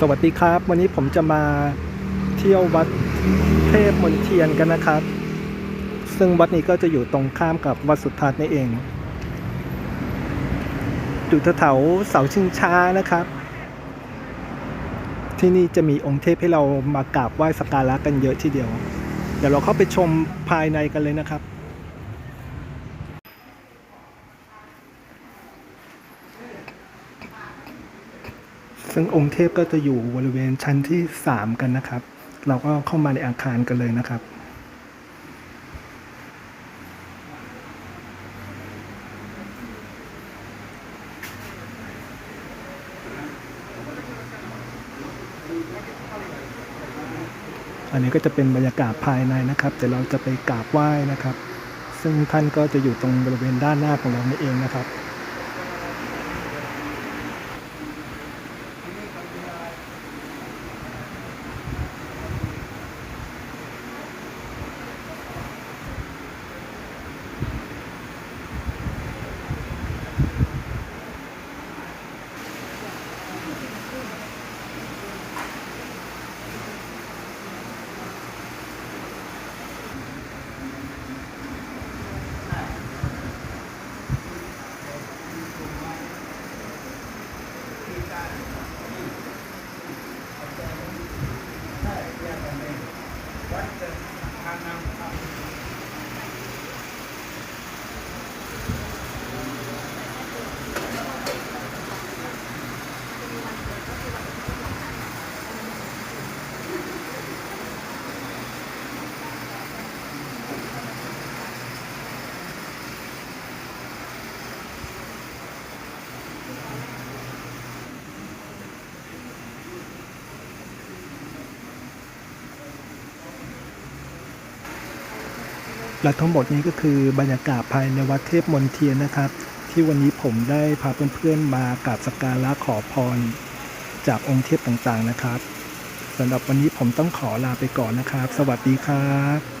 สวัสดีครับ วันนี้ผมจะมาเที่ยววัดเทพมนเทียนกันนะครับ ซึ่งวัดนี้ก็จะอยู่ตรงข้ามกับวัดสุทัศน์นี่เองอยู่แถวเสาชิงช้านะครับ ที่นี่จะมีองค์เทพให้เรามากราบไหว้สักการะกันเยอะทีเดียว เดี๋ยวเราเข้าไปชมภายในกันเลยนะครับ ซึ่งองค์เทพก็จะอยู่บริเวณชั้นที่ 3 กันนะครับ เราก็เข้ามาในอาคารกันเลยนะครับอันนี้ก็จะเป็นบรรยากาศภายในนะครับเดี๋ยวเราจะไปกราบไหว้นะครับ ซึ่งท่านก็จะอยู่ตรงบริเวณด้านหน้าของเรานี่เองนะครับ ng um, และทั้งหมดนี้ก็คือบรรยากาศภายในวัดเทพมนเทียนนะครับ ที่วันนี้ผมได้พาเพื่อนๆมากราบสักการะขอพร จากองค์เทพต่างๆนะครับสำหรับวันนี้ผมต้องขอลาไปก่อนนะครับ สวัสดีครับ